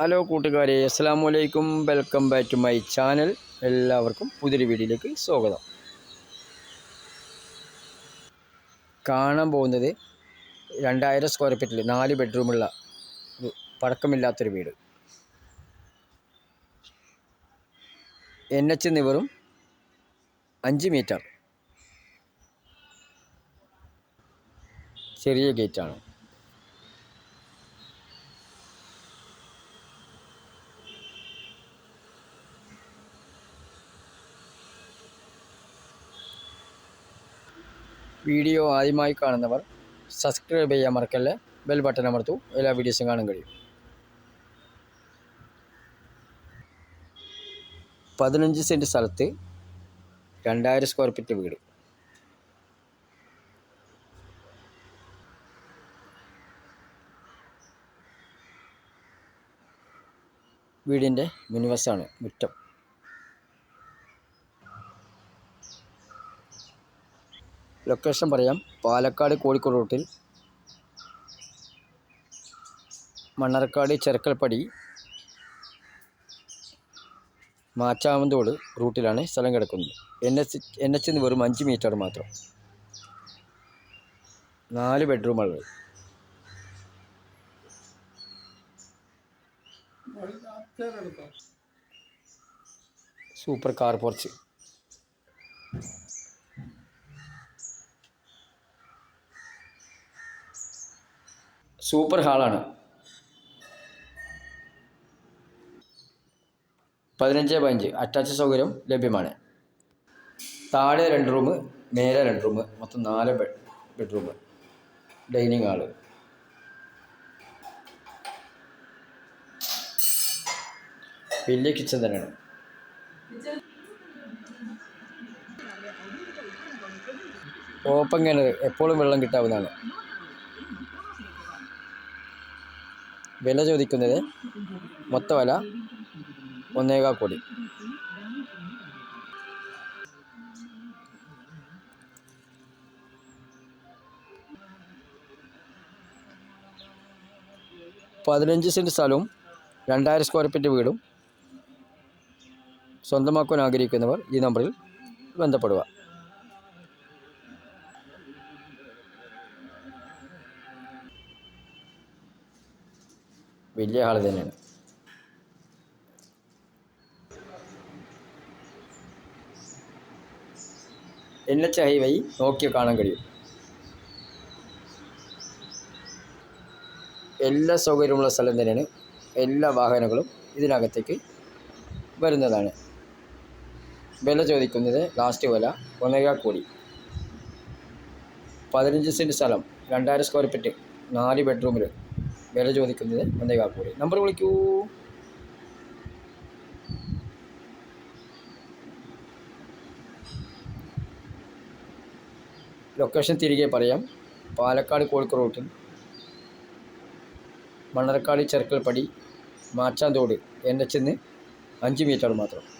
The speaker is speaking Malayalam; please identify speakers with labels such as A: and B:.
A: ഹലോ കൂട്ടുകാരെ അസ്സാം വലൈക്കും welcome back to my channel. എല്ലാവർക്കും പുതിയൊരു വീഡിയോയിലേക്ക് സ്വാഗതം. കാണാൻ പോകുന്നത് രണ്ടായിരം സ്ക്വയർ ഫീറ്റിൽ നാല് ബെഡ്റൂമുള്ള ഒരു വീട്. എൻ എച്ച് നിവറും അഞ്ച് മീറ്റർ ചെറിയ ഗേറ്റാണ് വീഡിയോ ആദ്യമായി കാണുന്നവർ സബ്സ്ക്രൈബ് ചെയ്യാൻ മറക്കല്ലേ? ബെൽ ബട്ടൺ അമർത്തു. എല്ലാ വീഡിയോസും കാണാൻ കഴിയും. പതിനഞ്ച് സെന്റ് സ്ഥലത്ത് രണ്ടായിരം സ്ക്വയർ ഫീറ്റ് വീട്. വീടിന്റെ മുൻവശമാണ് മുറ്റം. ലൊക്കേഷൻ പറയാം. പാലക്കാട് കോഴിക്കോട് റൂട്ടിൽ. മണ്ണർക്കാട് ചെറുക്കൽപ്പടി. മാച്ചാമന്തോട് റൂട്ടിലാണ് സ്ഥലം കിടക്കുന്നത്. എൻ എച്ച് എൻ എച്ച് നിന്ന് വെറും അഞ്ച് മീറ്റർ മാത്രം. നാല് ബെഡ്റൂമുള്ളത് സൂപ്പർ കാർ പോർച്ച് സൂപ്പർ ഹാളാണ്. പതിനഞ്ച് പതിനഞ്ച് അറ്റാച്ച് സൗകര്യം ലഭ്യമാണ്. താഴെ രണ്ട് റൂം മേലെ രണ്ട് റൂം. മൊത്തം നാല് ബെഡ് ബെഡ്റൂം. Dining hall. വലിയ കിച്ചൺ തന്നെയാണ്. ഓപ്പൺ കിണർ എപ്പോഴും വെള്ളം കിട്ടാവുന്നതാണ്. വില ചോദിക്കുന്നത് മൊത്ത വില ഒന്നേകാൽ കോടി. പതിനഞ്ച് സെന്റ് സ്ഥലവും രണ്ടായിരം സ്ക്വയർ ഫീറ്റ് വീടും സ്വന്തമാക്കാൻ ആഗ്രഹിക്കുന്നവർ ഈ നമ്പറിൽ ബന്ധപ്പെടുക. വലിയ ഹാൾ തന്നെയാണ്. എൻ എച്ച് ഹൈവൈ നോക്കി കാണാൻ കഴിയും. എല്ലാ സൗകര്യമുള്ള സ്ഥലം തന്നെയാണ്. എല്ലാ വാഹനങ്ങളും ഇതിനകത്തേക്ക് വരുന്നതാണ്. വില ചോദിക്കുന്നത് ലാസ്റ്റ് വില ഒന്നര കോടി. പതിനഞ്ച് സെന്റ് സ്ഥലം രണ്ടായിരം സ്ക്വയർ ഫീറ്റ് നാല് ബെഡ്റൂമിൽ വില ചോദിക്കുന്നത് വന്ദേ കോടി നമ്പർ വിളിക്കൂ. ലൊക്കേഷൻ തിരികെ പറയാം. പാലക്കാട് കോഴിക്കോട് റൂട്ടിൽ മണ്ണറക്കാട് ചെറുക്കൽപ്പടി മാച്ചാന്തോട്. എൻ എച്ച് അഞ്ച് മീറ്റർ മാത്രം.